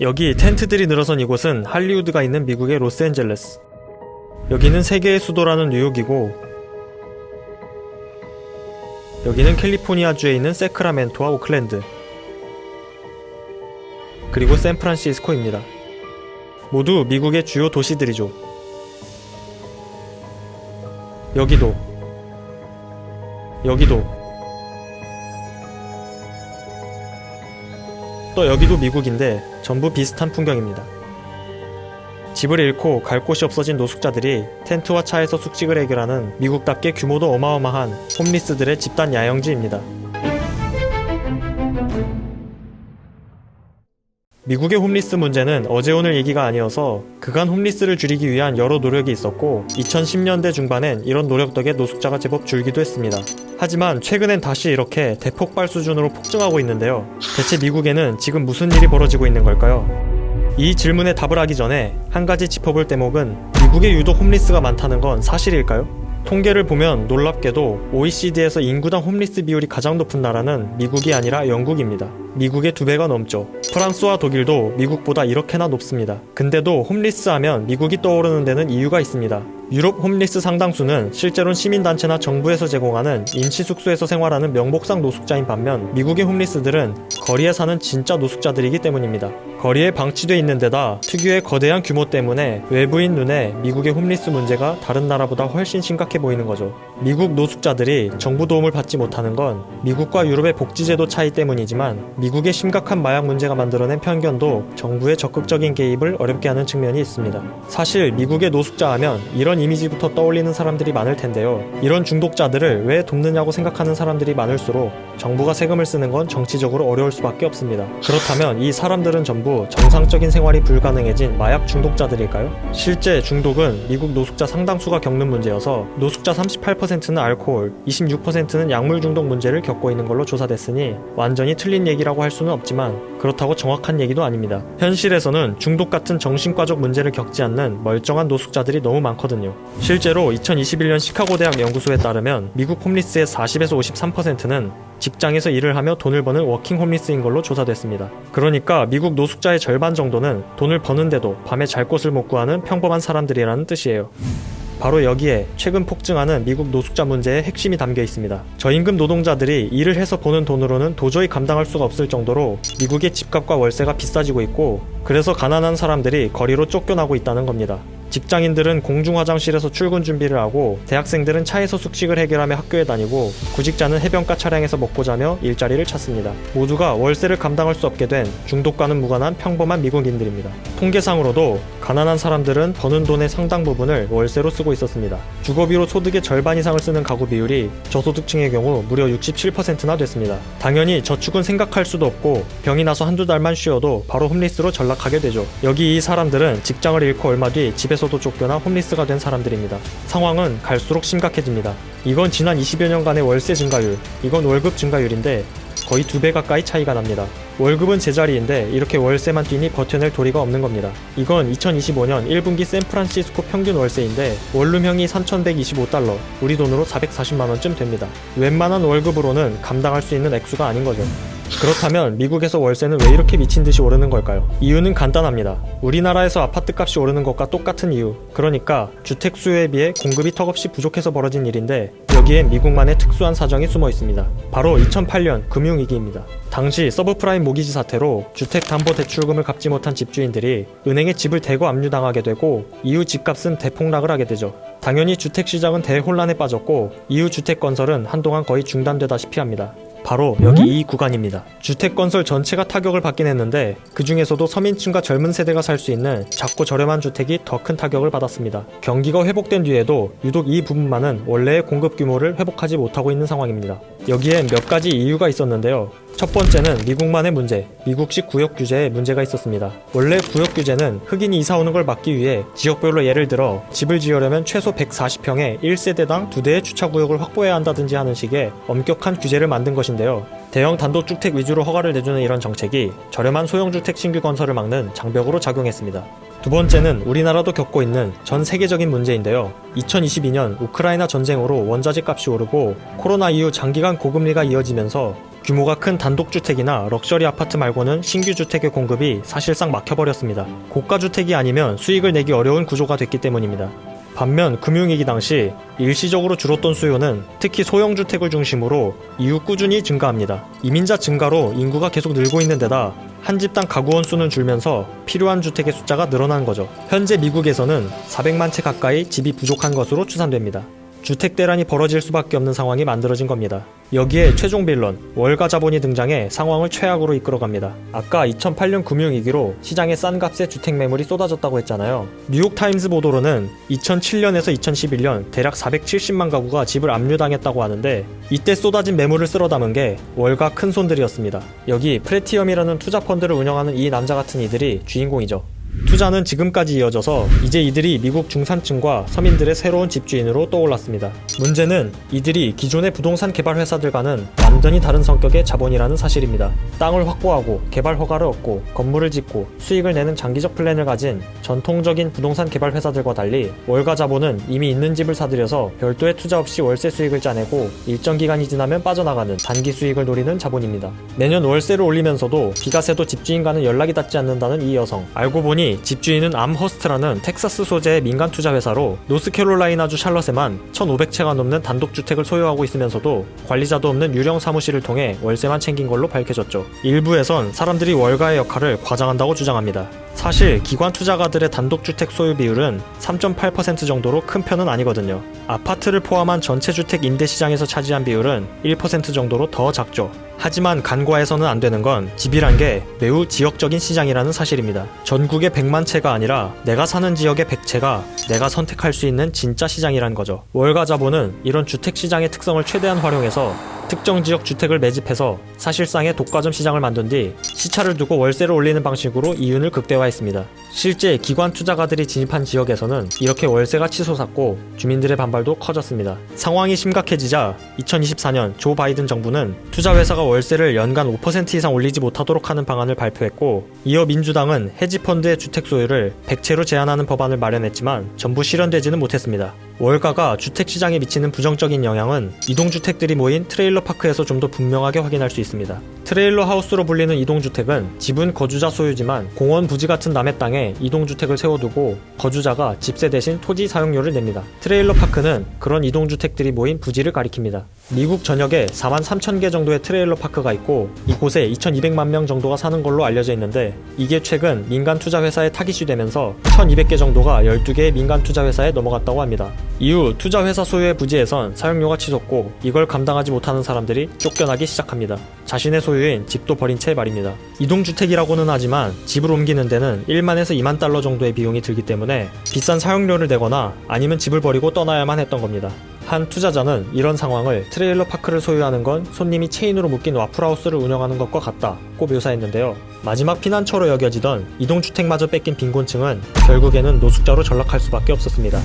여기 텐트들이 늘어선 이곳은 할리우드가 있는 미국의 로스앤젤레스. 여기는 세계의 수도라는 뉴욕이고, 여기는 캘리포니아주에 있는 세크라멘토와 오클랜드, 그리고 샌프란시스코입니다. 모두 미국의 주요 도시들이죠. 여기도, 여기도, 또 여기도 미국인데 전부 비슷한 풍경입니다. 집을 잃고 갈 곳이 없어진 노숙자들이 텐트와 차에서 숙식을 해결하는 미국답게 규모도 어마어마한 홈리스들의 집단 야영지입니다. 미국의 홈리스 문제는 어제 오늘 얘기가 아니어서 그간 홈리스를 줄이기 위한 여러 노력이 있었고 2010년대 중반엔 이런 노력 덕에 노숙자가 제법 줄기도 했습니다. 하지만 최근엔 다시 이렇게 대폭발 수준으로 폭증하고 있는데요. 대체 미국에는 지금 무슨 일이 벌어지고 있는 걸까요? 이 질문에 답을 하기 전에 한 가지 짚어볼 대목은 미국에 유독 홈리스가 많다는 건 사실일까요? 통계를 보면 놀랍게도 OECD에서 인구당 홈리스 비율이 가장 높은 나라는 미국이 아니라 영국입니다. 미국의 두 배가 넘죠. 프랑스와 독일도 미국보다 이렇게나 높습니다. 근데도 홈리스 하면 미국이 떠오르는 데는 이유가 있습니다. 유럽 홈리스 상당수는 실제로는 시민단체나 정부에서 제공하는 임시 숙소에서 생활하는 명목상 노숙자인 반면 미국의 홈리스들은 거리에 사는 진짜 노숙자들이기 때문입니다. 거리에 방치돼 있는 데다 특유의 거대한 규모 때문에 외부인 눈에 미국의 홈리스 문제가 다른 나라보다 훨씬 심각해 보이는 거죠. 미국 노숙자들이 정부 도움을 받지 못하는 건 미국과 유럽의 복지제도 차이 때문이지만 미국의 심각한 마약 문제가 만들어낸 편견도 정부의 적극적인 개입을 어렵게 하는 측면이 있습니다. 사실 미국의 노숙자 하면 이런 이미지부터 떠올리는 사람들이 많을 텐데요. 이런 중독자들을 왜 돕느냐고 생각하는 사람들이 많을수록 정부가 세금을 쓰는 건 정치적으로 어려울 수밖에 없습니다. 그렇다면 이 사람들은 전부 정상적인 생활이 불가능해진 마약 중독자들일까요? 실제 중독은 미국 노숙자 상당수가 겪는 문제여서 노숙자 38%는 알코올, 26%는 약물 중독 문제를 겪고 있는 걸로 조사됐으니 완전히 틀린 얘기라고 할 수는 없지만 그렇다고 정확한 얘기도 아닙니다. 현실에서는 중독 같은 정신과적 문제를 겪지 않는 멀쩡한 노숙자들이 너무 많거든요. 실제로 2021년 시카고 대학 연구소에 따르면 미국 홈리스의 40에서 53%는 직장에서 일을 하며 돈을 버는 워킹 홈리스인 걸로 조사됐습니다. 그러니까 미국 노숙자의 절반 정도는 돈을 버는데도 밤에 잘 곳을 못 구하는 평범한 사람들이라는 뜻이에요. 바로 여기에 최근 폭증하는 미국 노숙자 문제의 핵심이 담겨 있습니다. 저임금 노동자들이 일을 해서 버는 돈으로는 도저히 감당할 수가 없을 정도로 미국의 집값과 월세가 비싸지고 있고 그래서 가난한 사람들이 거리로 쫓겨나고 있다는 겁니다. 직장인들은 공중 화장실에서 출근 준비를 하고 대학생들은 차에서 숙식을 해결하며 학교에 다니고 구직자는 해변가 차량에서 먹고 자며 일자리를 찾습니다. 모두가 월세를 감당할 수 없게 된 중독과는 무관한 평범한 미국인들입니다. 통계상으로도 가난한 사람들은 버는 돈의 상당 부분을 월세로 쓰고 있었습니다. 주거비로 소득의 절반 이상을 쓰는 가구 비율이 저소득층의 경우 무려 67%나 됐습니다. 당연히 저축은 생각할 수도 없고 병이 나서 한두 달만 쉬어도 바로 홈리스로 전락하게 되죠. 여기 이 사람들은 직장을 잃고 얼마 뒤 집에서 도 쫓겨나 홈리스가 된 사람들입니다. 상황은 갈수록 심각해집니다. 이건 지난 20여 년간의 월세 증가율, 이건 월급 증가율인데 거의 두 배 가까이 차이가 납니다. 월급은 제자리인데 이렇게 월세만 뛰니 버텨낼 도리가 없는 겁니다. 이건 2025년 1분기 샌프란시스코 평균 월세인데 원룸형이 3,125달러, 우리 돈으로 440만원쯤 됩니다. 웬만한 월급으로는 감당할 수 있는 액수가 아닌 거죠. 그렇다면 미국에서 월세는 왜 이렇게 미친 듯이 오르는 걸까요? 이유는 간단합니다. 우리나라에서 아파트 값이 오르는 것과 똑같은 이유. 그러니까 주택 수요에 비해 공급이 턱없이 부족해서 벌어진 일인데 여기엔 미국만의 특수한 사정이 숨어 있습니다. 바로 2008년 금융위기입니다. 당시 서브프라임 모기지 사태로 주택담보대출금을 갚지 못한 집주인들이 은행에 집을 대거 압류당하게 되고 이후 집값은 대폭락을 하게 되죠. 당연히 주택시장은 대혼란에 빠졌고 이후 주택 건설은 한동안 거의 중단되다시피 합니다. 바로 여기 이 구간입니다. 주택 건설 전체가 타격을 받긴 했는데 그 중에서도 서민층과 젊은 세대가 살 수 있는 작고 저렴한 주택이 더 큰 타격을 받았습니다. 경기가 회복된 뒤에도 유독 이 부분만은 원래의 공급 규모를 회복하지 못하고 있는 상황입니다. 여기엔 몇 가지 이유가 있었는데요. 첫 번째는 미국만의 문제, 미국식 구역 규제에 문제가 있었습니다. 원래 구역 규제는 흑인이 이사 오는 걸 막기 위해 지역별로 예를 들어 집을 지으려면 최소 140평에 1세대당 2대의 주차 구역을 확보해야 한다든지 하는 식의 엄격한 규제를 만든 것 인데요. 대형 단독주택 위주로 허가를 내주는 이런 정책이 저렴한 소형주택 신규 건설을 막는 장벽으로 작용했습니다. 두 번째는 우리나라도 겪고 있는 전 세계적인 문제인데요. 2022년 우크라이나 전쟁으로 원자재 값이 오르고 코로나 이후 장기간 고금리가 이어지면서 규모가 큰 단독주택이나 럭셔리 아파트 말고는 신규 주택의 공급이 사실상 막혀버렸습니다. 고가주택이 아니면 수익을 내기 어려운 구조가 됐기 때문입니다. 반면 금융위기 당시 일시적으로 줄었던 수요는 특히 소형주택을 중심으로 이후 꾸준히 증가합니다. 이민자 증가로 인구가 계속 늘고 있는 데다 한 집당 가구 원 수는 줄면서 필요한 주택의 숫자가 늘어난 거죠. 현재 미국에서는 400만 채 가까이 집이 부족한 것으로 추산됩니다. 주택 대란이 벌어질 수밖에 없는 상황이 만들어진 겁니다. 여기에 최종 빌런, 월가 자본이 등장해 상황을 최악으로 이끌어갑니다. 아까 2008년 금융위기로 시장에 싼 값에 주택 매물이 쏟아졌다고 했잖아요. 뉴욕타임스 보도로는 2007년에서 2011년 대략 470만 가구가 집을 압류당했다고 하는데 이때 쏟아진 매물을 쓸어 담은 게 월가 큰 손들이었습니다. 여기 프레티엄이라는 투자 펀드를 운영하는 이 남자 같은 이들이 주인공이죠. 투자는 지금까지 이어져서 이제 이들이 미국 중산층과 서민들의 새로운 집주인으로 떠올랐습니다. 문제는 이들이 기존의 부동산 개발 회사들과는 완전히 다른 성격의 자본이라는 사실입니다. 땅을 확보하고 개발 허가를 얻고 건물을 짓고 수익을 내는 장기적 플랜을 가진 전통적인 부동산 개발 회사들과 달리 월가 자본은 이미 있는 집을 사들여서 별도의 투자 없이 월세 수익을 짜내고 일정 기간이 지나면 빠져나가는 단기 수익을 노리는 자본입니다. 매년 월세를 올리면서도 비과세도 집주인과는 연락이 닿지 않는다는 이 여성. 알고 보니 집주인은 암허스트라는 텍사스 소재의 민간 투자 회사로 노스캐롤라이나주 샬럿에만 1,500채가 넘는 단독주택을 소유하고 있으면서도 관리자도 없는 유령 사무실을 통해 월세만 챙긴 걸로 밝혀졌죠. 일부에선 사람들이 월가의 역할을 과장한다고 주장합니다. 사실 기관 투자가들의 단독주택 소유 비율은 3.8% 정도로 큰 편은 아니거든요. 아파트를 포함한 전체 주택 임대 시장에서 차지한 비율은 1% 정도로 더 작죠. 하지만 간과해서는 안 되는 건 집이란 게 매우 지역적인 시장이라는 사실입니다. 전국의 100만 채가 아니라 내가 사는 지역의 100채가 내가 선택할 수 있는 진짜 시장이란 거죠. 월가 자본은 이런 주택 시장의 특성을 최대한 활용해서 특정 지역 주택을 매집해서 사실상의 독과점 시장을 만든 뒤 시차를 두고 월세를 올리는 방식으로 이윤을 극대화했습니다. 실제 기관 투자가들이 진입한 지역에서는 이렇게 월세가 치솟았고 주민들의 반발도 커졌습니다. 상황이 심각해지자 2024년 조 바이든 정부는 투자 회사가 월세를 연간 5% 이상 올리지 못하도록 하는 방안을 발표했고 이어 민주당은 헤지펀드의 주택 소유를 100채로 제한하는 법안을 마련했지만 전부 실현되지는 못했습니다. 월가가 주택 시장에 미치는 부정적인 영향은 이동주택들이 모인 트레일러 파크에서 좀 더 분명하게 확인할 수 있습니다. 트레일러 하우스로 불리는 이동주택은 집은 거주자 소유지만 공원 부지 같은 남의 땅에 이동주택을 세워두고 거주자가 집세 대신 토지 사용료를 냅니다. 트레일러 파크는 그런 이동주택들이 모인 부지를 가리킵니다. 미국 전역에 4만 3천 개 정도의 트레일러 파크가 있고 이곳에 2,200만 명 정도가 사는 걸로 알려져 있는데 이게 최근 민간 투자 회사에 타깃이 되면서 1,200개 정도가 12개의 민간 투자 회사에 넘어갔다고 합니다. 이후 투자 회사 소유의 부지에선 사용료가 치솟고 이걸 감당하지 못하는 사람들이 쫓겨나기 시작합니다. 자신의 소유인 집도 버린 채 말입니다. 이동 주택이라고는 하지만 집을 옮기는 데는 1만에서 2만 달러 정도의 비용이 들기 때문에 비싼 사용료를 내거나 아니면 집을 버리고 떠나야만 했던 겁니다. 한 투자자는 이런 상황을 트레일러 파크를 소유하는 건 손님이 체인으로 묶인 와플하우스를 운영하는 것과 같다고 묘사했는데요. 마지막 피난처로 여겨지던 이동주택마저 뺏긴 빈곤층은 결국에는 노숙자로 전락할 수밖에 없었습니다.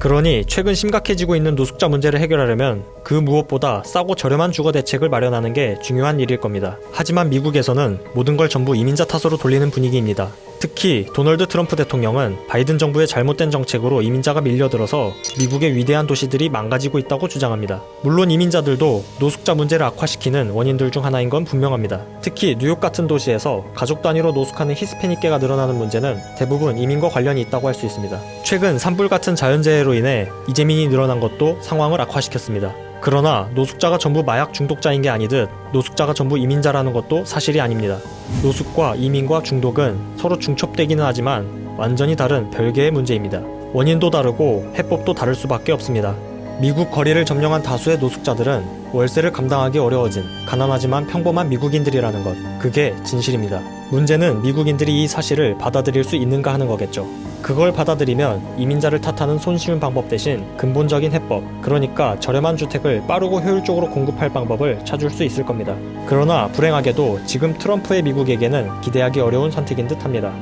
그러니 최근 심각해지고 있는 노숙자 문제를 해결하려면 그 무엇보다 싸고 저렴한 주거 대책을 마련하는 게 중요한 일일 겁니다. 하지만 미국에서는 모든 걸 전부 이민자 탓으로 돌리는 분위기입니다. 특히 도널드 트럼프 대통령은 바이든 정부의 잘못된 정책으로 이민자가 밀려들어서 미국의 위대한 도시들이 망가지고 있다고 주장합니다. 물론 이민자들도 노숙자 문제를 악화시키는 원인들 중 하나인 건 분명합니다. 특히 뉴욕 같은 도시에서 가족 단위로 노숙하는 히스패닉계가 늘어나는 문제는 대부분 이민과 관련이 있다고 할 수 있습니다. 최근 산불 같은 자연재해로 인해 이재민이 늘어난 것도 상황을 악화시켰습니다. 그러나 노숙자가 전부 마약 중독자인 게 아니듯 노숙자가 전부 이민자라는 것도 사실이 아닙니다. 노숙과 이민과 중독은 서로 중첩되기는 하지만 완전히 다른 별개의 문제입니다. 원인도 다르고 해법도 다를 수밖에 없습니다. 미국 거리를 점령한 다수의 노숙자들은 월세를 감당하기 어려워진 가난하지만 평범한 미국인들이라는 것. 그게 진실입니다. 문제는 미국인들이 이 사실을 받아들일 수 있는가 하는 거겠죠. 그걸 받아들이면 이민자를 탓하는 손쉬운 방법 대신 근본적인 해법, 그러니까 저렴한 주택을 빠르고 효율적으로 공급할 방법을 찾을 수 있을 겁니다. 그러나 불행하게도 지금 트럼프의 미국에게는 기대하기 어려운 선택인 듯 합니다.